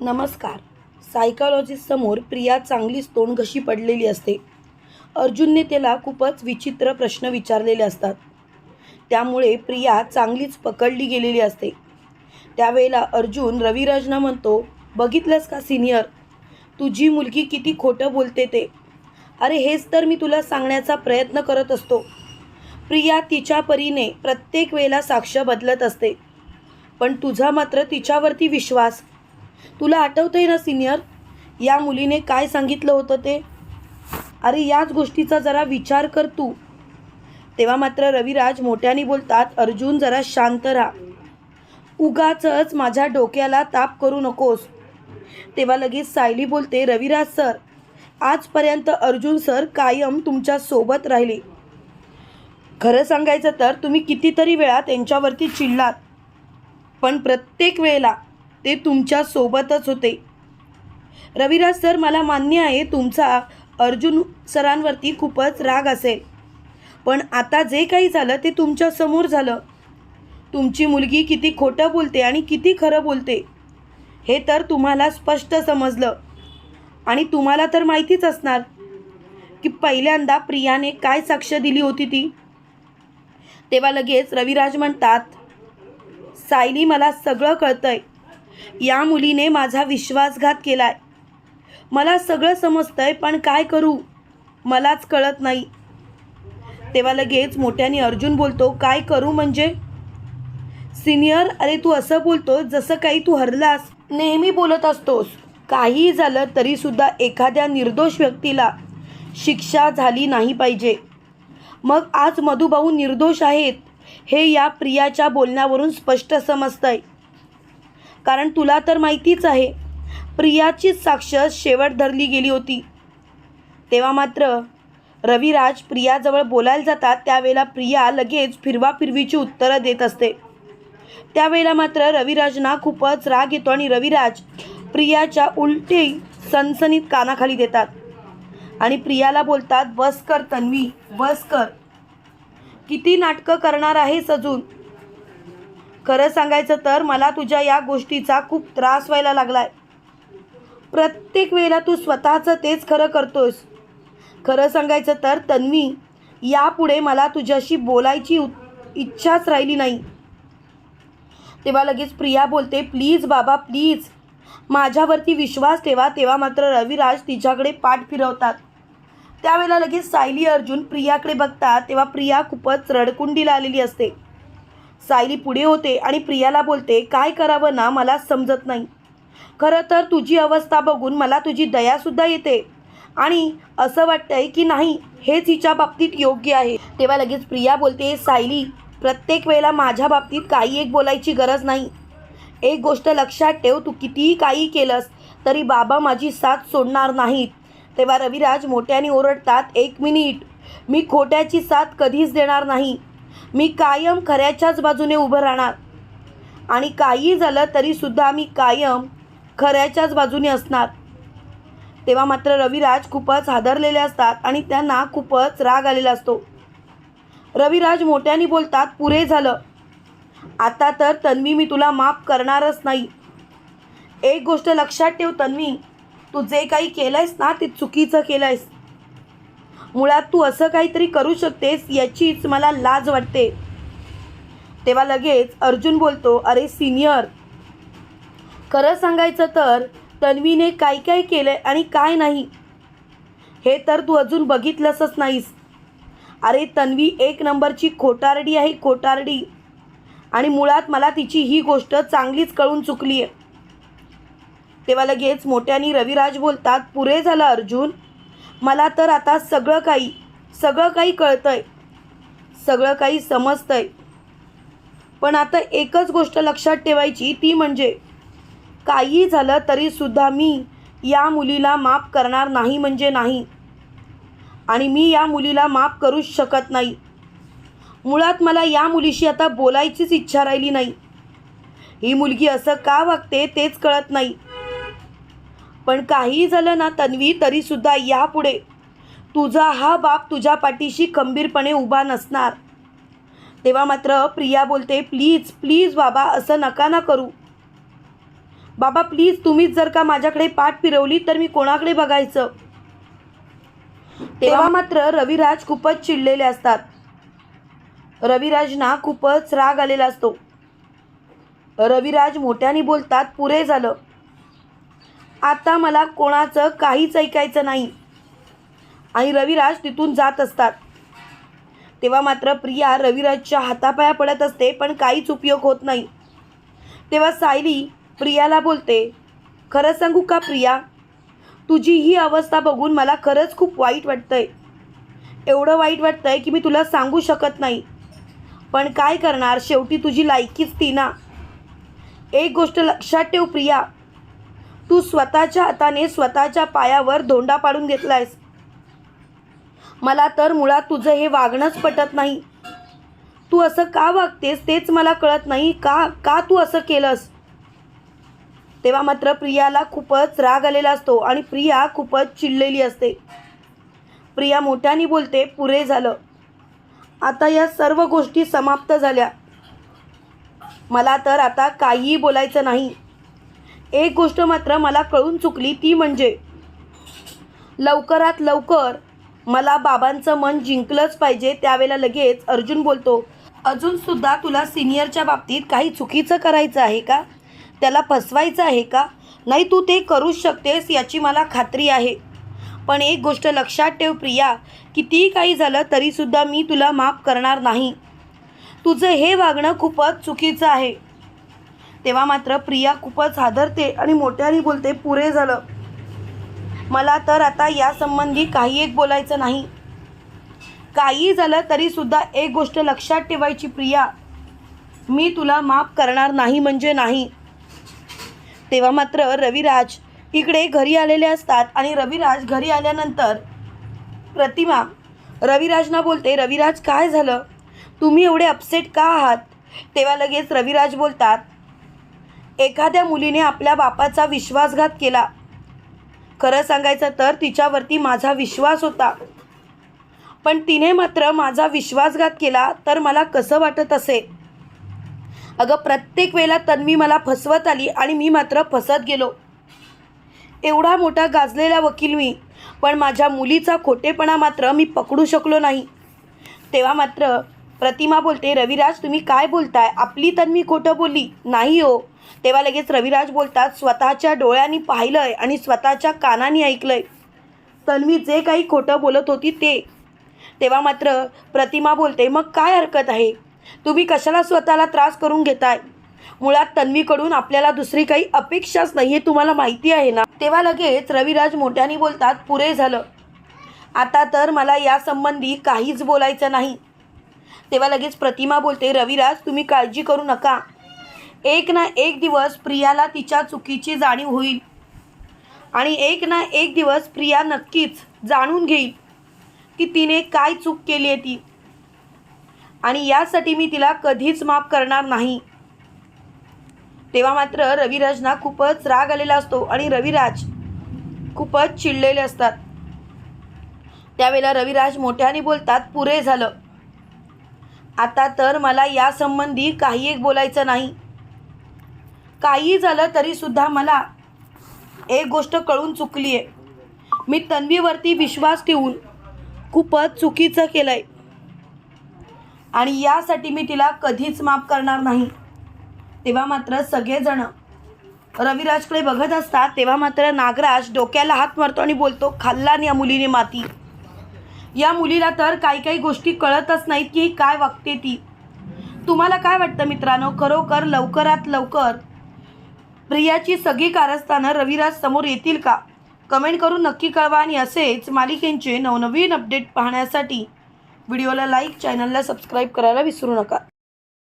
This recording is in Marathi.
नमस्कार. सायकॉलॉजिस्टसमोर प्रिया चांगलीच तोंड घशी पडलेली असते. अर्जुनने त्याला खूपच विचित्र प्रश्न विचारलेले असतात. त्यामुळे प्रिया चांगलीच पकडली गेलेली असते. त्यावेळेला अर्जुन रविराजना म्हणतो बघितलंस का सिनियर तुझी मुलगी किती खोटं बोलते ते. अरे हेच तर मी तुला सांगण्याचा प्रयत्न करत असतो. प्रिया तिच्या परीने प्रत्येक वेळेला साक्ष बदलत असते. पण तुझा मात्र तिच्यावरती विश्वास. तुला आठवतंय ना सिनियर? या मुलीने काय सांगितलं होतं ते? अरे याच गोष्टीचा जरा विचार कर तू. तेव्हा मात्र रविराज मोठ्याने बोलतात अर्जुन जरा शांत राहा. उगाचच माझ्या डोक्याला ताप करू नकोस. तेव्हा लगेच सायली बोलते रविराज सर आजपर्यंत अर्जुन सर कायम तुमच्यासोबत राहिले. खरं सांगायचं तर तुम्ही कितीतरी वेळा त्यांच्यावरती चिडलात पण प्रत्येक वेळेला ते तुमच्यासोबतच होते. रविराज सर मला मान्य आहे तुमचा अर्जुन सरांवरती खूपच राग असेल. पण आता जे काही झालं ते तुमच्यासमोर झालं. तुमची मुलगी किती खोटं बोलते आणि किती खरं बोलते हे तर तुम्हाला स्पष्ट समजलं. आणि तुम्हाला तर माहितीच असणार की पहिल्यांदा प्रियाने काय साक्ष दिली होती ती. तेव्हा लगेच रविराज म्हणतात सायली मला सगळं कळतंय. या मुलीने माझा विश्वासघात केलाय. मला सगळं समजतंय पण काय करू? मलाच कळत नाही. तेव्हा लगेच मोठ्याने अर्जुन बोलतो काय करू म्हणजे? सिनियर अरे तू असं बोलतो जसं काही तू हरलास. नेहमी बोलत असतोस. काही झालं तरीसुद्धा एखाद्या निर्दोष व्यक्तीला शिक्षा झाली नाही पाहिजे. मग आज मधुभाऊ निर्दोष आहेत हे या प्रियाच्या बोलण्यावरून स्पष्ट समजतंय. कारण तुला तर माहितीच आहे प्रियाचीच साक्ष शेवट धरली गेली होती. तेव्हा मात्र रविराज प्रियाजवळ बोलायला जातात त्यावेळेला प्रिया लगेच फिरवाफिरवीची उत्तरं देत असते. त्यावेळेला मात्र रविराजना खूपच राग येतो आणि रविराज प्रियाच्या उलटी सनसनीत कानाखाली देतात आणि प्रियाला बोलतात बस कर तन्वी बस कर. किती नाटकं करणार आहेस अजून? खरं सांगायचं तर मला तुझ्या या गोष्टीचा खूप त्रास व्हायला लागलाय. प्रत्येक वेळेला तू स्वतःचं तेच खरं करतोस खरं सांगायचं तर तन्वी यापुढे मला तुझ्याशी बोलायची उ- इच्छाच राहिली नाही. तेव्हा लगेच प्रिया बोलते प्लीज बाबा प्लीज. माझ्यावरती विश्वास ठेवा तेव्हा मात्र रविराज तिच्याकडे पाठ फिरवतात. त्यावेळेला लगेच सायली अर्जुन प्रियाकडे बघतात तेव्हा प्रिया खूपच रडकुंडीला आलेली असते. सायली पुढे होते आणि प्रियाला बोलते काय करावं ना मला समजत नाही. खरं तर तुझी अवस्था बघून मला तुझी दयासुद्धा येते. आणि असं वाटतंय की नाही हेच हिच्या बाबतीत योग्य आहे. तेव्हा लगेच प्रिया बोलते सायली प्रत्येक वेळेला माझ्या बाबतीत काही एक बोलायची गरज नाही. एक गोष्ट लक्षात ठेव तू कितीही काही केलंस तरी बाबा माझी साथ सोडणार नाहीत. तेव्हा रविराज मोठ्याने ओरडतात एक मिनिट मी खोट्याची साथ कधीच देणार नाही. मी कायम खऱ्याच्याच बाजूने उभं राहणार. आणि काही झालं तरीसुद्धा मी कायम खऱ्याच्याच बाजूने असणार. तेव्हा मात्र रविराज खूपच हादरलेले असतात आणि त्यांना खूपच राग आलेला असतो. रविराज मोठ्याने बोलतात पुरे झालं. आता तर तन्वी मी तुला माफ करणारच नाही. एक गोष्ट लक्षात ठेव तन्वी तू जे काही केलं आहेस ना ते चुकीचं केलं आहेस मुळात तू असं काहीतरी करू शकतेस याचीच मला लाज वाटते. तेव्हा लगेच अर्जुन बोलतो अरे सिनियर खरं सांगायचं तर तन्वीने काय काय केलं आणि काय नाही? हे तर तू अजून बघितलंसच नाहीस. अरे तन्वी एक नंबरची खोटारडी आहे खोटारडी. आणि मुळात मला तिची ही गोष्ट चांगलीच कळून चुकली आहे तेव्हा लगेच मोठ्याने रविराज बोलतात पुरे झालं अर्जुन मला तर आता सगळं काही सगळं काही कळतंय. सगळं काही समजतंय. पण आता एकच गोष्ट लक्षात ठेवायची ती म्हणजे काही झालं तरीसुद्धा मी या मुलीला माफ करणार नाही म्हणजे नाही. आणि मी या मुलीला माफ करूच शकत नाही. मुळात मला या मुलीशी आता बोलायचीच इच्छा राहिली नाही. ही मुलगी असं का वागते तेच कळत नाही. पण काहीही झालं ना तन्वी तरीसुद्धा यापुढे. तुझा हा बाप तुझ्या पाठीशी खंबीरपणे उभा नसणार. तेव्हा मात्र प्रिया बोलते प्लीज प्लीज बाबा असं नका ना करू. बाबा प्लीज तुम्हीच जर का माझ्याकडे पाठ फिरवली तर मी कोणाकडे बघायचं? तेव्हा मात्र रविराज खूपच चिडलेले असतात. रविराजना खूपच राग आलेला असतो. रविराज मोठ्याने बोलतात पुरे झालं. आता मला कोणाचं काहीच ऐकायचं नाही. आणि रविराज तिथून जात असतात. तेव्हा मात्र प्रिया रविराजच्या हातापाया पडत असते पण काहीच उपयोग होत नाही. तेव्हा सायली प्रियाला बोलते खरं सांगू का प्रिया? तुझी ही अवस्था बघून मला खरंच खूप वाईट वाटतंय. एवढं वाईट वाटतंय की मी तुला सांगू शकत नाही. पण काय करणार? शेवटी तुझी लायकीच ती ना. एक गोष्ट लक्षात ठेव प्रिया. तू स्वतःच्या हाताने स्वतःच्या पायावर धोंडा पाडून घेतलायस. मला तर मुळात तुझं हे वागणंच पटत नाही. तू असं का वागतेस तेच मला कळत नाही. का का तू असं केलंस? तेव्हा मात्र प्रियाला खूपच राग आलेला असतो आणि प्रिया खूपच चिडलेली असते. प्रिया मोठ्याने बोलते पुरे झालं. आता या सर्व गोष्टी समाप्त झाल्या. मला तर आता काहीही बोलायचं नाही. एक गोष्ट मात्र मला कळून चुकली ती म्हणजे लवकरात लवकर मला बाबांचं मन जिंकलंच पाहिजे त्यावेळेला लगेच अर्जुन बोलतो अजूनसुद्धा तुला सिनियरच्या बाबतीत काही चुकीचं करायचं आहे का? त्याला फसवायचं आहे का? नाही तू ते करूच शकतेस याची मला खात्री आहे. पण एक गोष्ट लक्षात ठेव प्रिया कितीही काही झालं तरीसुद्धा मी तुला माफ करणार नाही. तुझं हे वागणं खूपच चुकीचं आहे. तेव्हा मात्र प्रिया खूपच हादरते आणि मोठ्याने बोलते पुरे झालं. मला तर आता यासंबंधी काही एक बोलायचं नाही. काही झालं तरीसुद्धा एक गोष्ट लक्षात ठेवायची प्रिया. मी तुला माफ करणार नाही म्हणजे नाही. तेव्हा मात्र रविराज इकडे घरी आलेले असतात आणि रविराज घरी आल्यानंतर प्रतिमा रविराजना बोलते रविराज काय झालं? तुम्ही एवढे अपसेट का आहात? तेव्हा लगेच रविराज बोलतात एखाद्या मुलीने आपल्या बापाचा विश्वासघात केला. खरं सांगायचं तर तिच्यावरती माझा विश्वास होता. पण तिने मात्र माझा विश्वासघात केला तर मला कसं वाटत असे? अगं प्रत्येक वेळेला तन्वी मला फसवत आली आणि मी मात्र फसत गेलो. एवढा मोठा गाजलेला वकील मी पण माझ्या मुलीचा खोटेपणा मात्र मी पकडू शकलो नाही. तेव्हा मात्र प्रतिमा बोलते रविराज तुम्ही काय बोलताय? आपली तन्वी खोटं बोलली. नाही हो. तेव्हा लगेच रविराज बोलतात स्वतःच्या डोळ्यांनी पाहिलंय आणि स्वतःच्या कानाने ऐकलंय. तन्वी जे काही खोटं बोलत होती ते. तेव्हा मात्र प्रतिमा बोलते मग काय हरकत आहे? तुम्ही कशाला स्वतःला त्रास करून घेताय? मुळात तन्वीकडून आपल्याला दुसरी काही अपेक्षाच नाही हे तुम्हाला माहिती आहे ना? तेव्हा लगेच रविराज मोठ्याने बोलतात पुरे झालं. आता तर मला यासंबंधी काहीच बोलायचं नाही. तेव्हा लगेच प्रतिमा बोलते रविराज तुम्ही काळजी करू नका. एक ना एक दिवस प्रियाला तिच्या चुकीची जाणीव होईल आणि एक ना एक दिवस प्रिया नक्कीच जाणून घेईल की तिने काय चूक केली आहे ती. आणि यासाठी मी तिला कधीच माफ करणार नाही. तेव्हा मात्र रविराजना खूपच राग आलेला असतो आणि रविराज खूपच चिडलेले असतात. त्यावेळेला रविराज मोठ्याने बोलतात पुरे झालं. आता तर मला यासंबंधी काही एक बोलायचं नाही. काही झालं तरीसुद्धा मला एक गोष्ट कळून चुकली आहे मी तन्वीवरती विश्वास ठेवून खूपच चुकीचं केलं आहे आणि यासाठी मी तिला कधीच माफ करणार नाही. तेव्हा मात्र सगळेजण रविराजकडे बघत असतात तेव्हा मात्र नागराज डोक्याला हात मारतो आणि बोलतो खाल्ला या मुलीने माती. या मुलीला तर काही काही गोष्टी कळतच नाहीत की काय वागते ती. तुम्हाला काय वाटतं मित्रांनो? खरोखर लवकरात लवकर प्रियाची सगळी कारस्थानं रविराज समोर येतील का? कमेंट करून नक्की कळवा आणि असेच मालिकेंचे नवनवीन अपडेट पाहण्यासाठी व्हिडिओला लाईक चॅनलला सबस्क्राईब करायला विसरू नका.